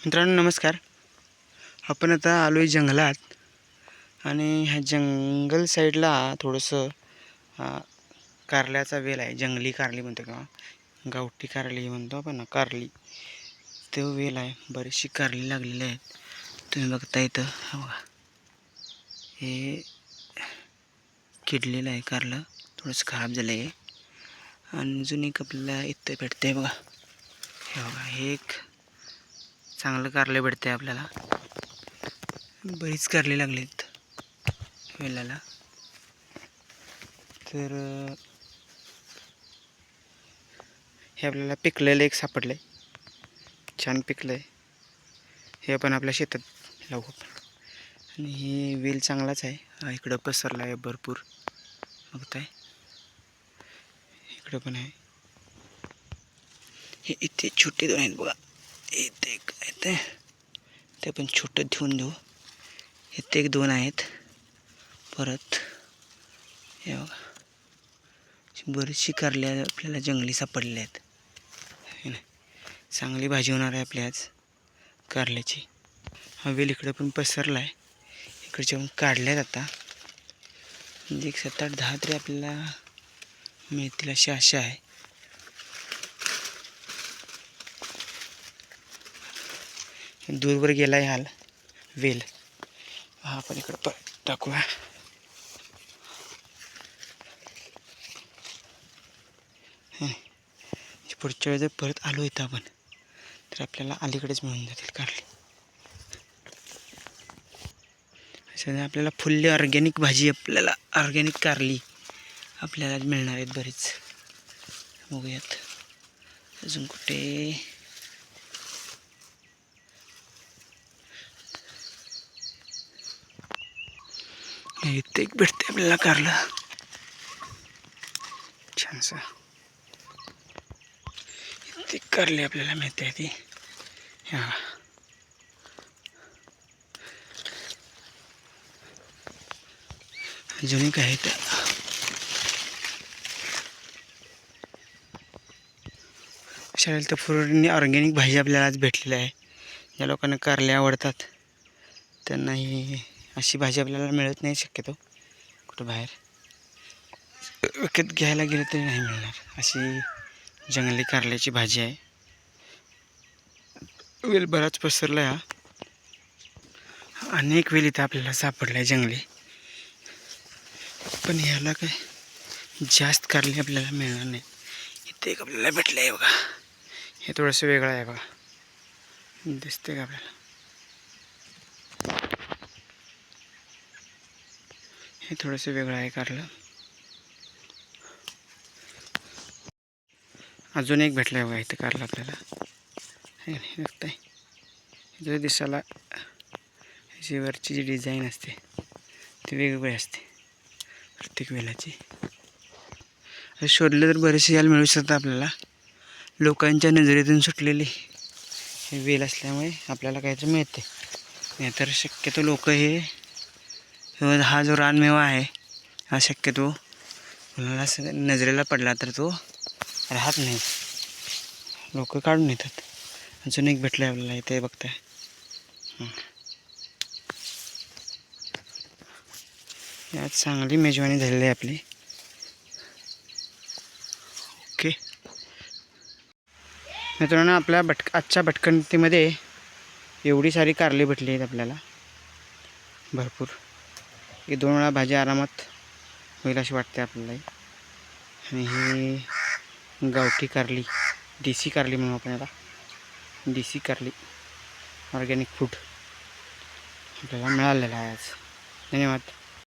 मित्रांनो नमस्कार. आपण आता आलो आहे जंगलात आणि ह्या जंगल साईडला थोडंसं कारल्याचा वेल आहे. जंगली कारली म्हणतो किंवा गावठी कारली म्हणतो आपण ना कारली. तो वेल आहे. बरीचशी कारली लागलेली आहेत. तुम्ही बघता इथं. बघा. हे किडलेलं आहे कारलं. थोडंसं खराब झालं आहे आणि अजून एक आपल्याला इथं भेटतं आहे बघा. हे बघा हे एक चांगलं कारले भेटते आपल्याला. बरीच कारले लागलीत वेलाला. तर हे आपल्याला पिकलेलं एक सापडलं आहे छान पिकलं आहे हे आपण आपल्या शेतात लावू. आपण आणि हे वेल चांगलाच आहे. इकडं पसरला आहे भरपूर. बघताय. इकडं पण आहे. हे इथे छोटे दोन आहेत बघा. इथे एक आहे ते. ते पण छोटं ठेवून देऊ. इथे एक दोन आहेत. परत हे बघा. बरीचशी कारल्या आपल्याला जंगली सापडल्या आहेत. ना चांगली भाजी होणार आहे आपल्या आज कारल्याची. हा वेल इकडं पण पसरला आहे इकडच्या पण काढल्या आता. म्हणजे एक सात आठ दहा तरी आपल्याला मिळतील अशी आशा आहे. दूरवर गेला आहे हाल. वेल. हा आपण इकडं परत टाकूया. म्हणजे पुढच्या वेळेस जर परत आलो इथं आपण तर आपल्याला अलीकडेच मिळून जातील कारली सध्या आपल्याला फुल्ली ऑर्गॅनिक भाजी आपल्याला ऑर्गॅनिक कारली आपल्याला मिळणार आहेत बरीच. बघूयात. अजून कुठे? इथे एक भेटते आपल्याला कारलं. छानसं. इथे कारले आपल्याला मिळते ती. हा. अजून एक आहेत अशा वेळेला तर पूर्ण ऑर्गॅनिक भाजी आपल्याला आज भेटलेली आहे. ज्या लोकांना कारले आवडतात. त्यांनाही अशी भाजी आपल्याला मिळत नाही शक्यतो कुठं बाहेर. विकत घ्यायला गेलं तरी नाही मिळणार. अशी जंगली कारल्याची भाजी आहे. वेल बराच पसरला आहे हा. अनेक वेल इथं आपल्याला सापडला आहे जंगली. पण ह्याला काय जास्त कारली आपल्याला मिळणार नाही. इथे एक आपल्याला भेटलं आहे बघा. हे थोडंसं वेगळं आहे बघा. दिसते का आपल्याला? हे थोडंसं वेगळं आहे कारलं. अजून एक भेटला आहे बघा इथं कारलं आपल्याला. हे नाही बघताय. जो दिसायला ह्याची वरची जी डिझाईन असते ती वेगवेगळी असते. प्रत्येक वेलाची. शोधले तर बरेचसे याला मिळू शकतात आपल्याला. लोकांच्या नजरेतून सुटलेली हे वेल असल्यामुळे आपल्याला काहीतरी मिळते. नाहीतर शक्यतो लोक हे हा जो रानमेवा आहे हा शक्यतो मुलाला नजरेला पडला तर तो राहत नाही. लोक काढून येतात अजून एक भेटलं आहे आपल्याला इथे बघताय. यात चांगली मेजवानी झालेली आहे आपली. ओके. मित्रांनो आपल्या भटक आजच्या भटकंतीमध्ये एवढी सारी कारली भेटली आहेत आपल्याला. भरपूर. ही दोन वेळा भाजी आरामात होईल अशी वाटते आपल्याला. आणि ही गावठी कारली देसी कारली म्हणू आपण याला. देसी कारली ऑर्गॅनिक फूड आपल्याला मिळालेलं आहे आज. धन्यवाद.